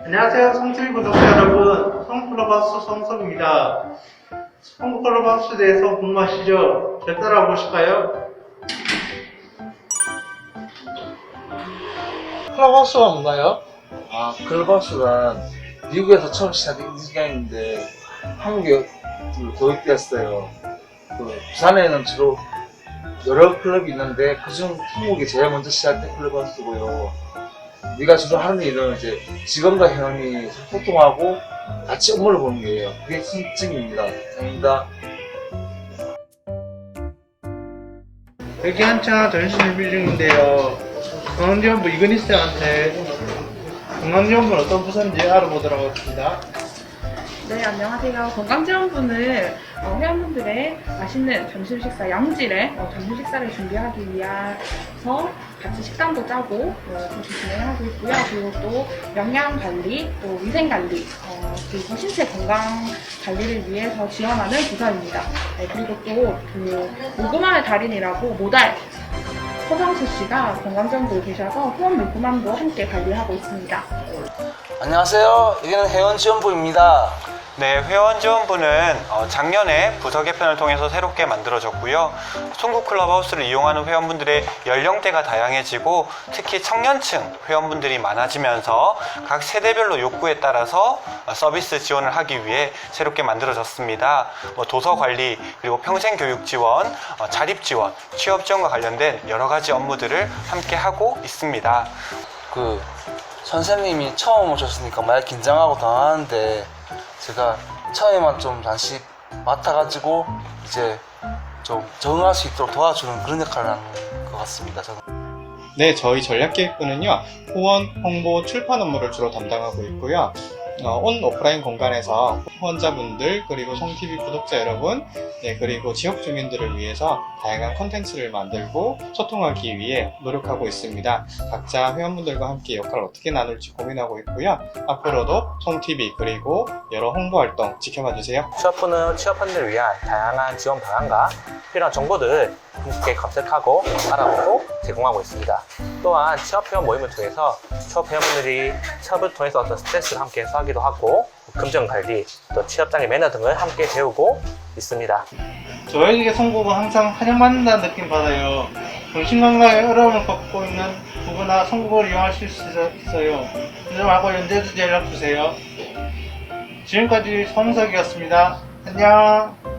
안녕하세요. 성TV 구독자 여러분. 성클럽하우스 성석입니다. 성클럽하우스에 대해서 궁금하시죠? 제 따라 보실까요? 클럽하우스가 뭔가요? 아, 클럽하우스가 미국에서 처음 시작된 시간인데 한국에 그 도입되었어요. 그 부산에는 주로 여러 클럽이 있는데 그중 한국이 제일 먼저 시작된 클럽하우스고요. 우리가 주로 하는 일은 이제 직원과 회원이 소통하고 같이 업무를 보는 거예요. 그게 특징입니다. 감사합니다. 여기 한창 전신 준비 중인데요. 중앙지원부 이근희 쌤한테 중앙지원부는 어떤 부서인지 알아보도록 하겠습니다. 네, 안녕하세요. 건강지원부는 어, 회원분들의 맛있는 점심 식사 양질의 어, 점심 식사를 준비하기 위해서 같이 식단도 짜고 어, 그렇게 진행하고 있고요. 그리고 또 영양 관리, 또 위생 관리, 어, 그리고 신체 건강 관리를 위해서 지원하는 부서입니다. 네, 그리고 또그 모금함의 달인이라고 모달 서정수 씨가 건강지원부에 계셔서 후원 물품함도 함께 관리하고 있습니다. 안녕하세요. 여기는 회원지원부입니다. 네, 회원 지원부는 어, 작년에 부서 개편을 통해서 새롭게 만들어졌고요. 송구 클럽하우스를 이용하는 회원분들의 연령대가 다양해지고 특히 청년층 회원분들이 많아지면서 각 세대별로 욕구에 따라서 어, 서비스 지원을 하기 위해 새롭게 만들어졌습니다. 뭐 도서 관리 그리고 평생 교육 지원, 어, 자립 지원, 취업 지원과 관련된 여러 가지 업무들을 함께 하고 있습니다. 그 선생님이 처음 오셨으니까 많이 긴장하고 당하는데 제가 처음에만 좀 잠시 맡아가지고 이제 좀 적응할 수 있도록 도와주는 그런 역할을 하는 것 같습니다. 저는. 네, 저희 전략기획부는요, 후원, 홍보, 출판 업무를 주로 담당하고 있고요. 어, 온 오프라인 공간에서 후원자분들, 그리고 송TV 구독자 여러분, 네, 그리고 지역 주민들을 위해서 다양한 콘텐츠를 만들고 소통하기 위해 노력하고 있습니다. 각자 회원분들과 함께 역할을 어떻게 나눌지 고민하고 있고요. 앞으로도 송TV, 그리고 여러 홍보 활동 지켜봐 주세요. 취업부는 취업한들을 위한 다양한 지원 방안과 필요한 정보들을 함께 검색하고 알아보고 제공하고 있습니다. 또한 취업회원 모임을 통해서 취업회원분들이 취업을 통해서 어떤 스트레스를 함께 해소하기도 하고 금전관리, 또 취업장의 매너 등을 함께 배우고 있습니다. 저에게 성공은 항상 환영받는다는 느낌 받아요. 정신건강에 어려움을 겪고 있는 누구나 성공을 이용하실 수 있어요. 늦지 말고 언제든지 연락주세요. 지금까지 성석이었습니다. 안녕.